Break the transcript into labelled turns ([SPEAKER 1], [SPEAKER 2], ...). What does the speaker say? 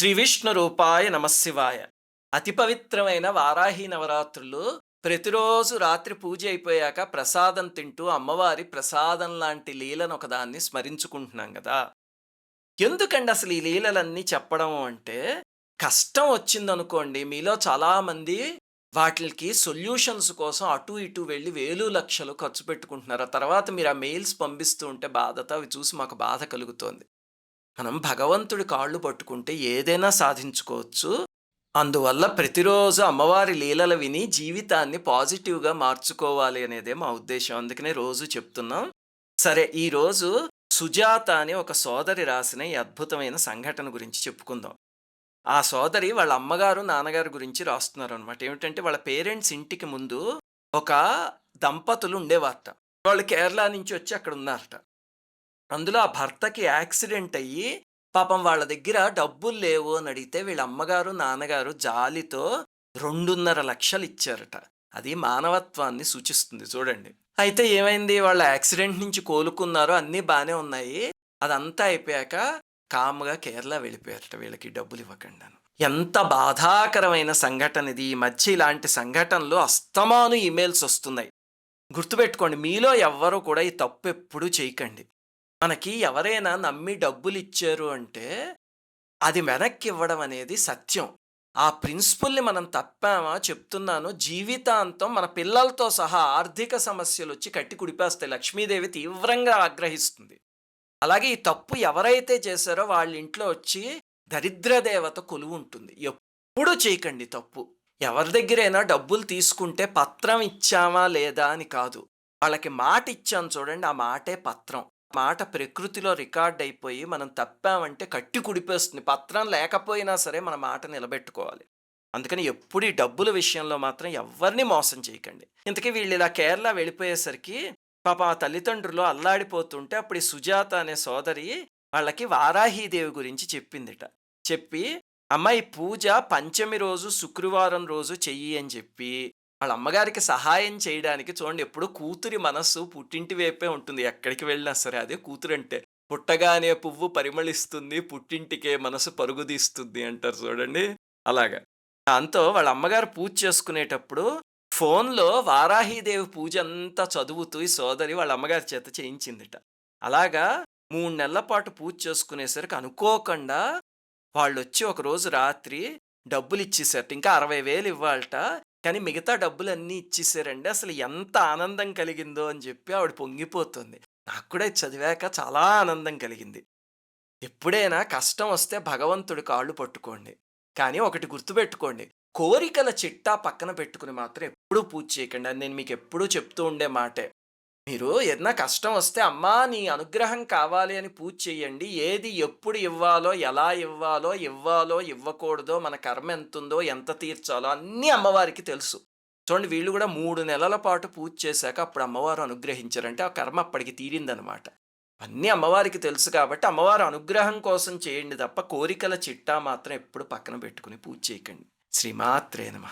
[SPEAKER 1] శ్రీ విష్ణు రూపాయ నమశివాయ అతి పవిత్రమైన వారాహి నవరాత్రులు ప్రతిరోజు రాత్రి పూజ అయిపోయాక ప్రసాదం తింటూ అమ్మవారి ప్రసాదం లాంటి లీలను ఒకదాన్ని స్మరించుకుంటున్నాం కదా. ఎందుకండి అసలు ఈ లీలలన్నీ చెప్పడం అంటే కష్టం వచ్చిందనుకోండి మీలో చాలామంది వాటికి సొల్యూషన్స్ కోసం అటు ఇటు వెళ్ళి వేలు లక్షలు ఖర్చు పెట్టుకుంటున్నారు. తర్వాత మీరు ఆ మెయిల్స్ పంపిస్తూ ఉంటే బాధతో అవి చూసి మాకు బాధ కలుగుతోంది. మనం భగవంతుడి కాళ్ళు పట్టుకుంటే ఏదైనా సాధించుకోవచ్చు. అందువల్ల ప్రతిరోజు అమ్మవారి లీలలు విని జీవితాన్ని పాజిటివ్గా మార్చుకోవాలి అనేదే మా ఉద్దేశం. అందుకనే రోజు చెప్తున్నాం. సరే ఈరోజు సుజాత అని ఒక సోదరి రాసిన ఈ అద్భుతమైన సంఘటన గురించి చెప్పుకుందాం. ఆ సోదరి వాళ్ళ అమ్మగారు నాన్నగారు గురించి రాస్తున్నారు అనమాట ఏమిటంటే వాళ్ళ పేరెంట్స్ ఇంటికి ముందు ఒక దంపతులు ఉండేవారట. వాళ్ళు కేరళ నుంచి వచ్చి అక్కడ ఉన్నారట. అందులో ఆ భర్తకి యాక్సిడెంట్ అయ్యి పాపం వాళ్ళ దగ్గర డబ్బులు లేవు అని అడిగితే వీళ్ళ అమ్మగారు నాన్నగారు జాలితో రెండున్నర లక్షలు ఇచ్చారట. అది మానవత్వాన్ని సూచిస్తుంది చూడండి. అయితే ఏమైంది? వాళ్ళ యాక్సిడెంట్ నుంచి కోలుకున్నారు. అన్నీ బాగానే ఉన్నాయి. అదంతా అయిపోయాక కామ్గా కేరళ వెళ్ళిపోయారట వీళ్ళకి డబ్బులు ఇవ్వకుండా ఎంత బాధాకరమైన సంఘటన ఇది. ఈ మధ్య ఇలాంటి సంఘటనలు అస్తమాను ఈమెయిల్స్ వస్తున్నాయి. గుర్తుపెట్టుకోండి మీలో ఎవ్వరూ కూడా ఈ తప్పు ఎప్పుడూ చేయకండి. మనకి ఎవరైనా నమ్మి డబ్బులు ఇచ్చారు అంటే అది వెనక్కి ఇవ్వడం అనేది సత్యం. ఆ ప్రిన్సిపుల్ని మనం తప్పామా చెప్తున్నాను జీవితాంతం మన పిల్లలతో సహా ఆర్థిక సమస్యలు వచ్చి కట్టి కుడిపేస్తాయి. లక్ష్మీదేవి తీవ్రంగా ఆగ్రహిస్తుంది. అలాగే ఈ తప్పు ఎవరైతే చేశారో వాళ్ళ ఇంట్లో వచ్చి దరిద్రదేవత కొలువు ఉంటుంది. ఎప్పుడు చేయకండి తప్పు. ఎవరి దగ్గరైనా డబ్బులు తీసుకుంటే పత్రం ఇచ్చామా లేదా అని కాదు. వాళ్ళకి మాట ఇచ్చాను చూడండి ఆ మాటే పత్రం. మాట ప్రకృతిలో రికార్డ్ అయిపోయి మనం తప్పామంటే కట్టి కుడిపేస్తుంది. పత్రం లేకపోయినా సరే మన మాట నిలబెట్టుకోవాలి. అందుకని ఎప్పుడు ఈ డబ్బుల విషయంలో మాత్రం ఎవరిని మోసం చేయకండి. ఇంతకీ వీళ్ళు ఇలా కేరళ వెళ్ళిపోయేసరికి పాప ఆ తల్లిదండ్రులు అల్లాడిపోతుంటే అప్పుడు సుజాత అనే సోదరి వాళ్ళకి వారాహీదేవి గురించి చెప్పిందిట. చెప్పి అమ్మాయి పూజ పంచమి రోజు శుక్రవారం రోజు చెయ్యి అని చెప్పి వాళ్ళ అమ్మగారికి సహాయం చేయడానికి చూడండి ఎప్పుడు కూతురి మనస్సు పుట్టింటి వైపే ఉంటుంది. ఎక్కడికి వెళ్ళినా సరే అదే కూతురు అంటే పుట్టగానే పువ్వు పరిమళిస్తుంది పుట్టింటికే మనసు పరుగుదీస్తుంది అంటారు చూడండి. అలాగా. దాంతో వాళ్ళ అమ్మగారు పూజ చేసుకునేటప్పుడు ఫోన్లో వారాహీదేవి పూజ అంతా చదువుతూ ఈ సోదరి వాళ్ళ అమ్మగారి చేత చేయించిందిట. అలాగా మూడు నెలల పాటు పూజ చేసుకునేసరికి అనుకోకుండా వాళ్ళు వచ్చి ఒక రోజు రాత్రి డబ్బులు ఇచ్చేసారట. ఇంకా అరవై వేలు ఇవ్వాలట. కానీ మిగతా డబ్బులు అన్నీ ఇచ్చేసారండి. అసలు ఎంత ఆనందం కలిగిందో అని చెప్పి ఆవిడ పొంగిపోతుంది. నాకు కూడా చదివాక చాలా ఆనందం కలిగింది. ఎప్పుడైనా కష్టం వస్తే భగవంతుడి కాళ్ళు పట్టుకోండి. కానీ ఒకటి గుర్తుపెట్టుకోండి. కోరికల చిట్టా పక్కన పెట్టుకుని మాత్రం ఎప్పుడూ పూజ చేయకండి. అని నేను మీకు ఎప్పుడూ చెప్తూ ఉండే మాటే. మీరు ఏదైనా కష్టం వస్తే అమ్మా నీ అనుగ్రహం కావాలి అని పూజ చేయండి ఏది ఎప్పుడు ఇవ్వాలో ఎలా ఇవ్వాలో ఇవ్వాలో ఇవ్వకూడదో మన కర్మ ఎంత ఉందో ఎంత తీర్చాలో అన్నీ అమ్మవారికి తెలుసు. చూడండి వీళ్ళు కూడా మూడు నెలల పాటు పూజ చేశాక అప్పుడు అమ్మవారు అనుగ్రహించారంటే ఆ కర్మ అప్పటికి తీరిందనమాట. అన్నీ అమ్మవారికి తెలుసు కాబట్టి అమ్మవారు అనుగ్రహం కోసం చేయండి తప్ప కోరికల చిట్టా మాత్రం ఎప్పుడు పక్కన పెట్టుకుని పూజ చేయకండి. శ్రీమాత్రే నమ.